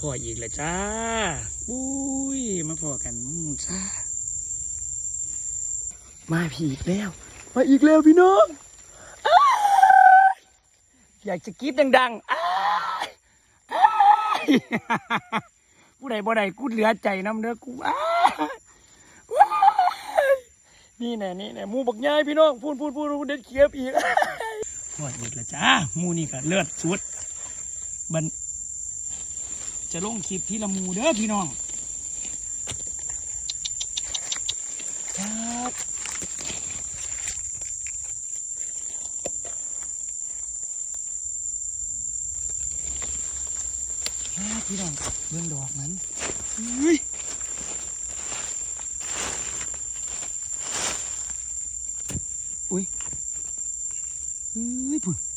พ่ออีกแล้วจ้า บุ้ย มาพอกันมูจ้า มาพี่อีกแล้ว มาอีกแล้วพี่น้อง อยากจะกรีดดังๆอ้ายอ้ายผู้ใดบ่ใดกูเหลือใจน้ำเด้อกูนี่แน่นี่แน่มูบักย่ายพี่น้องพูดพูดพูดเด็ดเขียบอีกพออีกแล้วจ้ามูนี่ก็เลือดสุดบัน จะลงคลิปที่ละมูเด้อพี่น้องครับพี่น้องเรื่องดอกนั้นอุ้ยอุ้ยอุ้ยพุ่น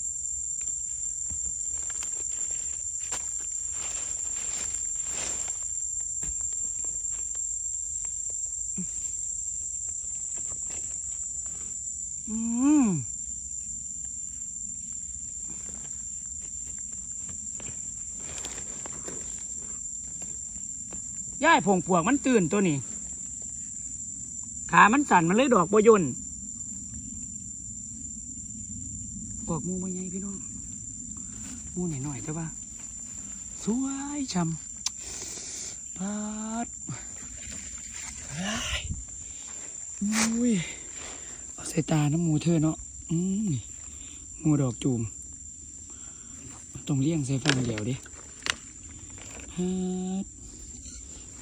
อืมย่ายผงปวกมันตื่นตัวนี้ ขามันสั่นมันเลยดอกบยนออกมูมาไงพี่น้องมูหน่อยหน่อยแต่ว่า สวยช่ำปัดเฮ้ยอุ้ย ใส่ตาน้ำมูเธอเนาะอืมนี่หมูดอกจูมต้องเลี้ยงใส่ฟังเดียวดิฮัด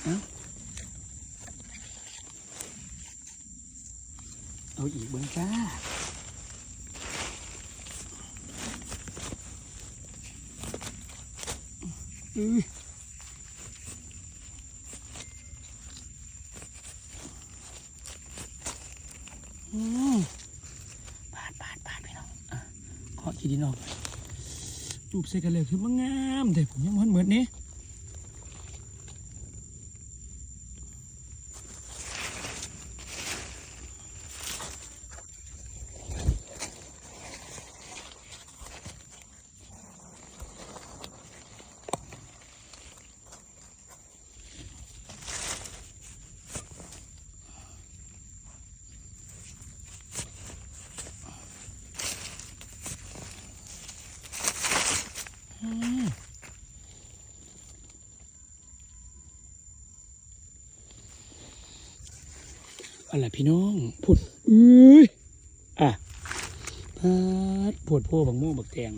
เอาเอาอีกเบิ้งจ้าอือ ปาดปาดปาดไปน้องอะขอขีดีน้อกจูบใส่กันเลยคือมันงามแต่ผมยังมันเหมือนนี้ อะไรพี่น้องพุดอุ้ยอะพัดปวดโพบังโม่บักแตง